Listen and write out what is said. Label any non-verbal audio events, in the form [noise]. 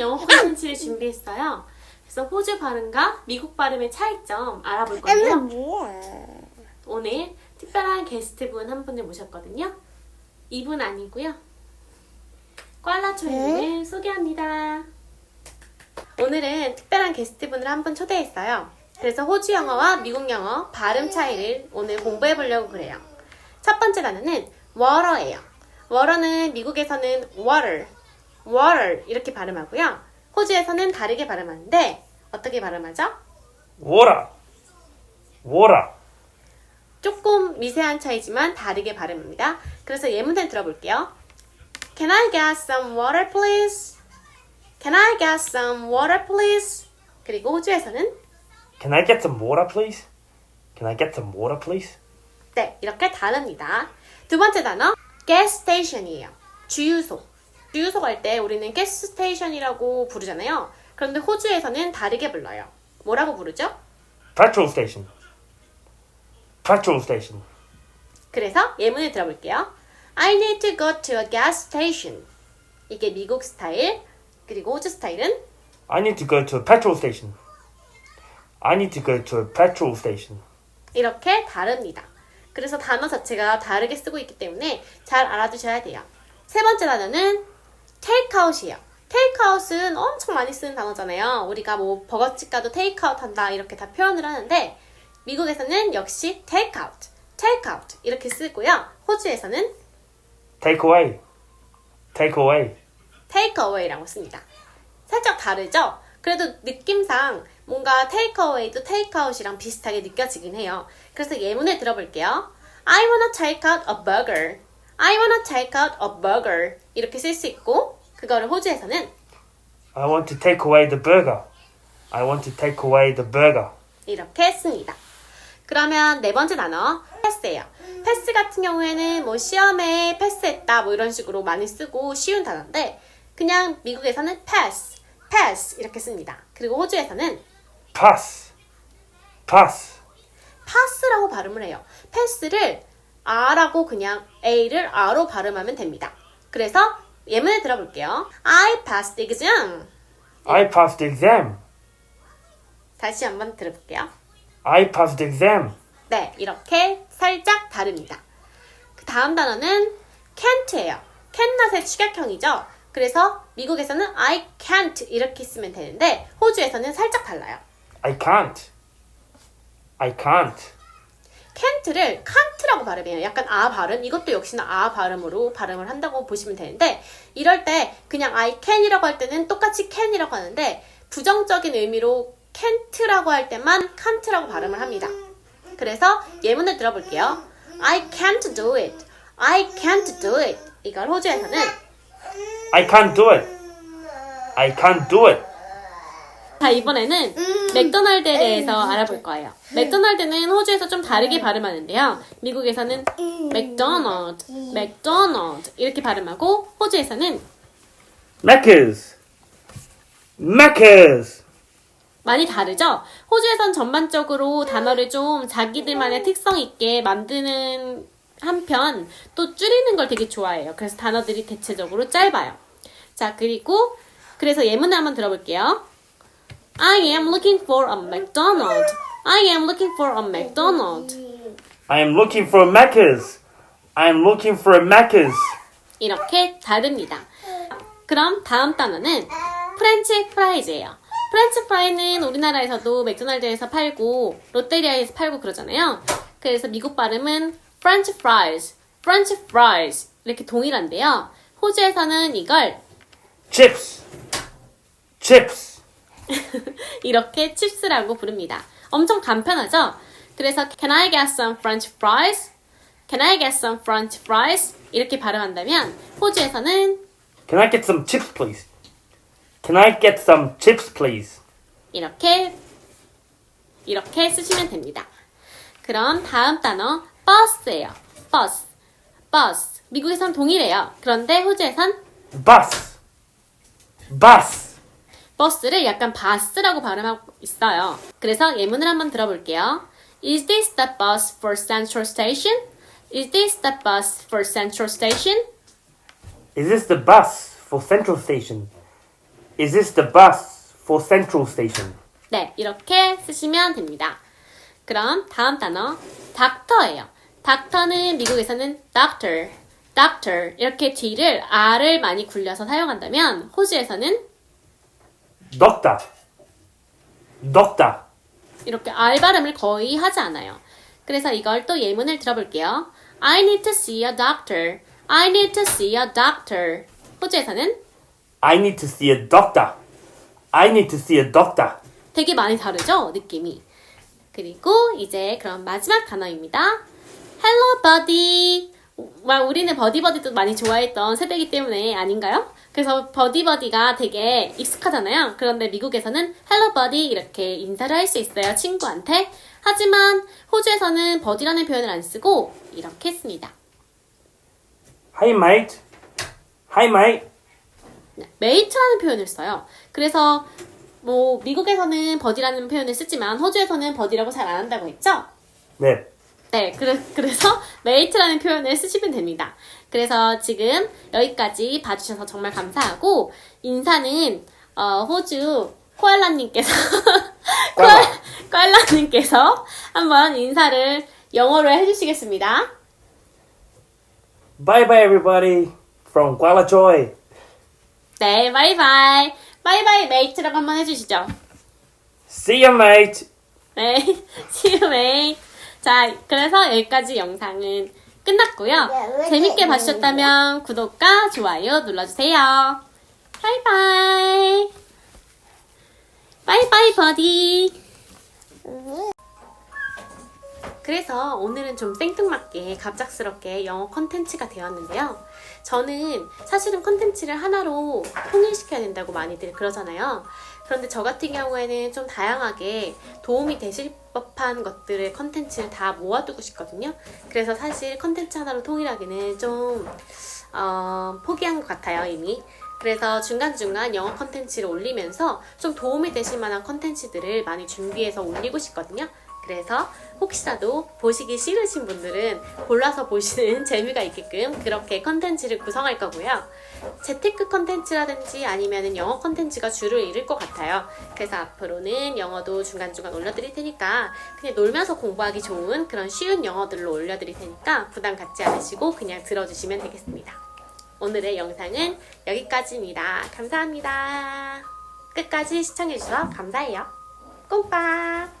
영어 콘텐츠를 준비했어요. 그래서 호주 발음과 미국 발음의 차이점 알아볼 건데요. 뭐야? 오늘 특별한 게스트분 한 분을 모셨거든요. 이분 아니고요. 꽐라초님을 소개합니다. 오늘은 특별한 게스트분을 한 분 초대했어요. 그래서 호주 영어와 미국 영어 발음 차이를 오늘 공부해 보려고 그래요. 첫 번째 단어는 water예요. water는 미국에서는 water, water 이렇게 발음하고요. 호주에서는 다르게 발음하는데 어떻게 발음하죠? water, water. 조금 미세한 차이지만 다르게 발음합니다. 그래서 예문을 들어볼게요. Can I get some water, please? Can I get some water, please? 그리고 호주에서는 Can I get some water, please? Can I get some water, please? 네 이렇게 다릅니다. 두 번째 단어 gas station이에요. 주유소. 주유소 갈 때 우리는 gas station이라고 부르잖아요. 그런데 호주에서는 다르게 불러요. 뭐라고 부르죠? Petrol station. Petrol station. 그래서 예문을 들어볼게요. I need to go to a gas station. 이게 미국 스타일. 그리고 호주 스타일은 I need to go to a petrol station. I need to go to a petrol station. 이렇게 다릅니다. 그래서 단어 자체가 다르게 쓰고 있기 때문에 잘 알아두셔야 돼요. 세 번째 단어는 테이크아웃이에요. 테이크아웃은 엄청 많이 쓰는 단어잖아요. 우리가 뭐 버거집 가도 테이크아웃 한다 이렇게 다 표현을 하는데 미국에서는 역시 테이크아웃, 테이크아웃 이렇게 쓰고요. 호주에서는 Take away. Take away. 테이크어웨이라고 씁니다. 살짝 다르죠? 그래도 느낌상 뭔가 테이크어웨이도 테이크아웃이랑 비슷하게 느껴지긴 해요. 그래서 예문을 들어볼게요. I wanna take out a burger. I wanna take out a burger. 이렇게 쓸 수 있고 그거를 호주에서는 I want to take away the burger. I want to take away the burger. 이렇게 했습니다. 그러면 네 번째 단어 패스예요. 패스 같은 경우에는 뭐 시험에 패스했다 뭐 이런 식으로 많이 쓰고 쉬운 단어인데 그냥 미국에서는 pass, pass 이렇게 씁니다. 그리고 호주에서는 Pass. Pass. pass라고 발음을 해요. 패스를 R라고 그냥 A를 R로 발음하면 됩니다. 그래서 예문을 들어볼게요. I passed the exam. I passed the exam. 다시 한번 들어볼게요. I passed the exam. 네, 이렇게 살짝 다릅니다. 그 다음 단어는 can't예요. cannot의 축약형이죠. 그래서 미국에서는 I can't 이렇게 쓰면 되는데 호주에서는 살짝 달라요. I can't. I can't. Can't를 can't라고 발음해요. 약간 아 발음. 이것도 역시나 아 발음으로 발음을 한다고 보시면 되는데 이럴 때 그냥 I can이라고 할 때는 똑같이 can이라고 하는데 부정적인 의미로 can't라고 할 때만 can't라고 발음을 합니다. 그래서 예문을 들어볼게요. I can't do it. I can't do it. 이걸 호주에서는 I can't do it. I can't do it. 자 이번에는 맥도날드에 대해서 알아볼 거예요. 맥도날드는 호주에서 좀 다르게 발음하는데요. 미국에서는 맥도날드, 맥도날드 이렇게 발음하고 호주에서는 Macca's. Macca's. 많이 다르죠? 호주에선 전반적으로 단어를 좀 자기들만의 특성 있게 만드는 한편 또 줄이는 걸 되게 좋아해요. 그래서 단어들이 대체적으로 짧아요. 자, 그리고 그래서 예문을 한번 들어볼게요. I am looking for a McDonald. I am looking for a McDonald. I am looking for a Macca's. I am looking for a Macca's. 이렇게 다릅니다. 그럼 다음 단어는 프렌치 프라이즈예요. 프렌치 프라이는 우리나라에서도 맥도날드에서 팔고 롯데리아에서 팔고 그러잖아요. 그래서 미국 발음은 프렌치 프라이즈, 프렌치 프라이즈 이렇게 동일한데요. 호주에서는 이걸 Chips. Chips. 이렇게 칩스라고 부릅니다. 엄청 간편하죠? 그래서 Can I get some French fries? Can I get some French fries? 이렇게 발음한다면 호주에서는 Can I get some chips, please? Can I get some chips, please? 이렇게 이렇게 쓰시면 됩니다. 그럼 다음 단어 버스예요. 버스. 버스. 미국에선 동일해요. 그런데 호주에선 Bus. Bus. 버스를 약간 바스라고 발음하고 있어요. 그래서 예문을 한번 들어볼게요. Is this the bus for Central Station? Is this the bus for Central Station? Is this the bus for Central Station? Is this the bus for Central Station? 네, 이렇게 쓰시면 됩니다. 그럼 다음 단어 닥터예요. 닥터는 미국에서는 doctor, doctor 이렇게 뒤를 r을 많이 굴려서 사용한다면 호주에서는 Doctor. Doctor. 이렇게 R 발음을 거의 하지 않아요. 그래서 이걸 또 예문을 들어볼게요. I need to see a doctor. I need to see a doctor. 호주에서는 I need to see a doctor. I need to see a doctor. 되게 많이 다르죠? 느낌이. 그리고 이제 그럼 마지막 단어입니다. Hello, buddy. 와, 우리는 버디버디도 많이 좋아했던 세대이기 때문에 아닌가요? 그래서 버디버디가 되게 익숙하잖아요. 그런데 미국에서는 Hello, buddy 이렇게 인사를 할 수 있어요. 친구한테. 하지만 호주에서는 버디라는 표현을 안 쓰고 이렇게 씁니다. Hey mate. Hey mate. 메이트라는 표현을 써요. 그래서 뭐 미국에서는 버디라는 표현을 쓰지만 호주에서는 버디라고 잘 안 한다고 했죠? 네. 네, 그래, 그래서 [laughs] 메이트라는 표현을 쓰시면 됩니다. 그래서 지금 여기까지 봐주셔서 정말 감사하고 인사는 어, 호주 코알라님께서 [laughs] 코알라. 코알라님께서 한번 인사를 영어로 해주시겠습니다. Bye bye everybody from Kuala Joy. 네, 바이바이. 바이바이 메이트라고 한번 해주시죠. See you mate. 네, [laughs] see you mate. 자, 그래서 여기까지 영상은 끝났고요. 재밌게 봐주셨다면 구독과 좋아요 눌러주세요. 바이바이. 바이바이 버디. 그래서 오늘은 좀 생뚱맞게 갑작스럽게 영어 컨텐츠가 되었는데요. 저는 사실은 컨텐츠를 하나로 통일시켜야 된다고 많이들 그러잖아요. 그런데 저 같은 경우에는 좀 다양하게 도움이 되실 법한 것들의 컨텐츠를 다 모아두고 싶거든요. 그래서 사실 컨텐츠 하나로 통일하기는 좀 어, 포기한 것 같아요, 이미. 그래서 중간중간 영어 컨텐츠를 올리면서 좀 도움이 되실 만한 컨텐츠들을 많이 준비해서 올리고 싶거든요. 그래서 혹시라도 보시기 싫으신 분들은 골라서 보시는 [laughs] 재미가 있게끔 그렇게 컨텐츠를 구성할 거고요. 재테크 컨텐츠라든지 아니면 영어 컨텐츠가 주를 이룰 것 같아요. 그래서 앞으로는 영어도 중간중간 올려드릴 테니까 그냥 놀면서 공부하기 좋은 그런 쉬운 영어들로 올려드릴 테니까 부담 갖지 않으시고 그냥 들어주시면 되겠습니다. 오늘의 영상은 여기까지입니다. 감사합니다. 끝까지 시청해주셔서 감사해요. 꼼빡!